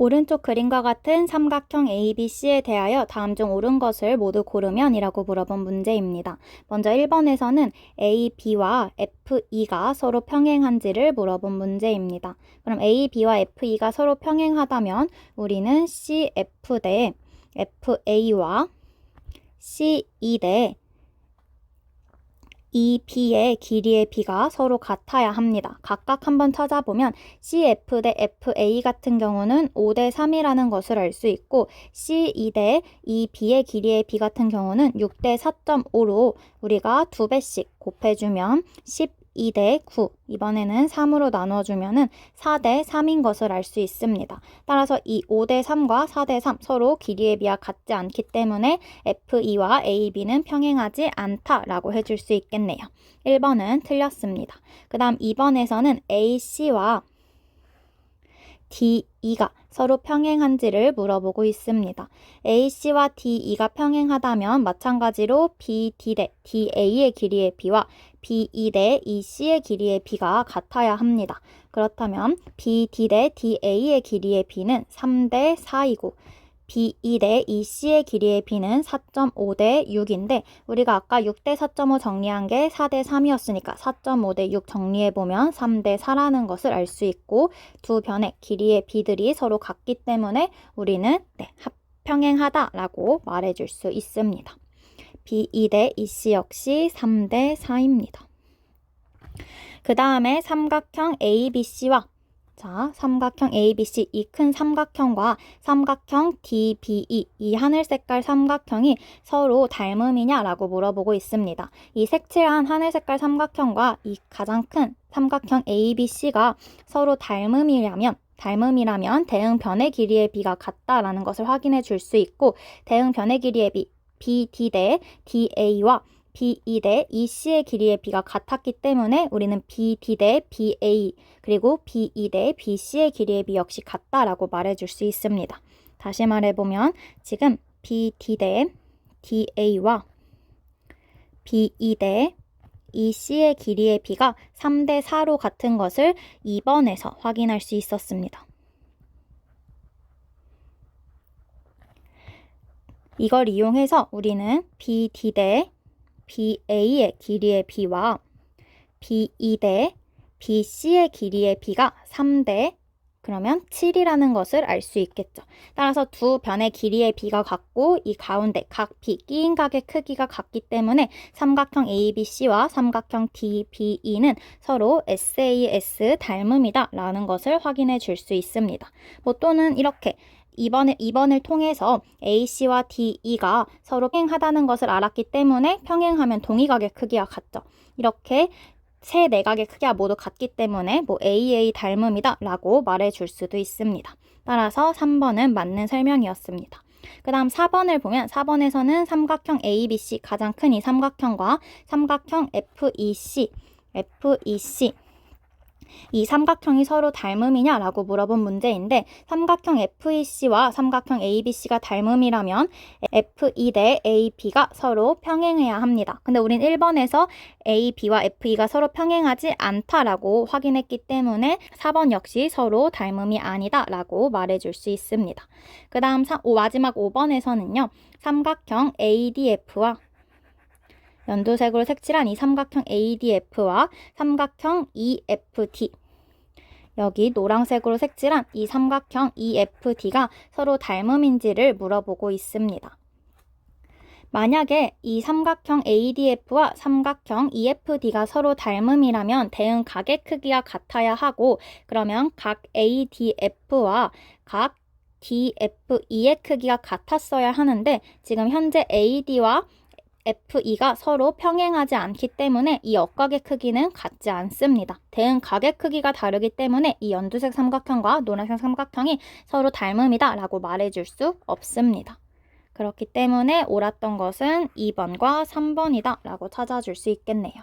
오른쪽 그림과 같은 삼각형 ABC에 대하여 다음 중 옳은 것을 모두 고르면 이라고 물어본 문제입니다. 먼저 1번에서는 AB와 FE가 서로 평행한지를 물어본 문제입니다. 그럼 AB와 FE가 서로 평행하다면 우리는 CF 대 FA와 CE 대 EB의 길이의 B가 서로 같아야 합니다. 각각 한번 찾아보면 CF 대 FA 같은 경우는 5 대 3이라는 것을 알 수 있고 CE 대 EB의 길이의 B 같은 경우는 6 대 4.5로 우리가 두 배씩 곱해주면 12대 9 이번에는 3으로 나눠주면 4대 3인 것을 알 수 있습니다. 따라서 이 5대 3과 4대 3 서로 길이의 비와 같지 않기 때문에 FE와 AB는 평행하지 않다라고 해줄 수 있겠네요. 1번은 틀렸습니다. 그 다음 2번에서는 AC와 DE가 서로 평행한지를 물어보고 있습니다. AC와 DE가 평행하다면 마찬가지로 BD 대 DA의 길이의 B와 BE 대 EC의 길이의 B가 같아야 합니다. 그렇다면 BD 대 DA의 길이의 B는 3 대 4이고 BE 대 EC의 길이의 B는 4.5 대 6인데 우리가 아까 6 대 4.5 정리한 게 4 대 3이었으니까 4.5 대 6 정리해보면 3 대 4라는 것을 알 수 있고 두 변의 길이의 B들이 서로 같기 때문에 우리는 네, 합 평행하다라고 말해줄 수 있습니다. BE 대 EC 역시 3대 4입니다. 그 다음에 삼각형 ABC와 자, 삼각형 ABC 이 큰 삼각형과 삼각형 DBE 이 하늘 색깔 삼각형이 서로 닮음이냐라고 물어보고 있습니다. 이 색칠한 하늘 색깔 삼각형과 이 가장 큰 삼각형 ABC가 서로 닮음이라면 닮음이라면 대응 변의 길이의 비가 같다라는 것을 확인해 줄 수 있고 대응 변의 길이의 비 BD 대 DA와 BE 대 EC의 길이의 B가 같았기 때문에 우리는 BD 대 BA 그리고 BE 대 BC의 길이의 B 역시 같다라고 말해줄 수 있습니다. 다시 말해보면 지금 BD 대 DA와 BE 대 EC의 길이의 B가 3대 4로 같은 것을 2번에서 확인할 수 있었습니다. 이걸 이용해서 우리는 BD 대 BA의 길이의 B와 BE 대 BC의 길이의 B가 3대 그러면 7이라는 것을 알 수 있겠죠. 따라서 두 변의 길이의 B가 같고 이 가운데 각 B 끼인 각의 크기가 같기 때문에 삼각형 ABC와 삼각형 DBE는 서로 SAS 닮음이다 라는 것을 확인해 줄 수 있습니다. 뭐 또는 이렇게 2번을, 2번을 통해서 AC와 DE가 서로 평행하다는 것을 알았기 때문에 평행하면 동의각의 크기와 같죠. 이렇게 세 내각의 크기가 모두 같기 때문에 뭐 AA 닮음이다 라고 말해줄 수도 있습니다. 따라서 3번은 맞는 설명이었습니다. 그 다음 4번을 보면 4번에서는 삼각형 ABC 가장 큰 이 삼각형과 삼각형 FEC FEC 이 삼각형이 서로 닮음이냐라고 물어본 문제인데 삼각형 FEC와 삼각형 ABC가 닮음이라면 FE 대 AB가 서로 평행해야 합니다. 근데 우린 1번에서 AB와 FE가 서로 평행하지 않다라고 확인했기 때문에 4번 역시 서로 닮음이 아니다라고 말해줄 수 있습니다. 그 다음 마지막 5번에서는요. 삼각형 ADF와 연두색으로 색칠한 이 삼각형 ADF와 삼각형 EFD 여기 노란색으로 색칠한 이 삼각형 EFD가 서로 닮음인지를 물어보고 있습니다. 만약에 이 삼각형 ADF와 삼각형 EFD가 서로 닮음이라면 대응 각의 크기가 같아야 하고 그러면 각 ADF와 각 DFE의 크기가 같았어야 하는데 지금 현재 AD와 FE가 서로 평행하지 않기 때문에 이 역각의 크기는 같지 않습니다. 대응 각의 크기가 다르기 때문에 이 연두색 삼각형과 노란색 삼각형이 서로 닮음이다 라고 말해줄 수 없습니다. 그렇기 때문에 옳았던 것은 2번과 3번이다 라고 찾아줄 수 있겠네요.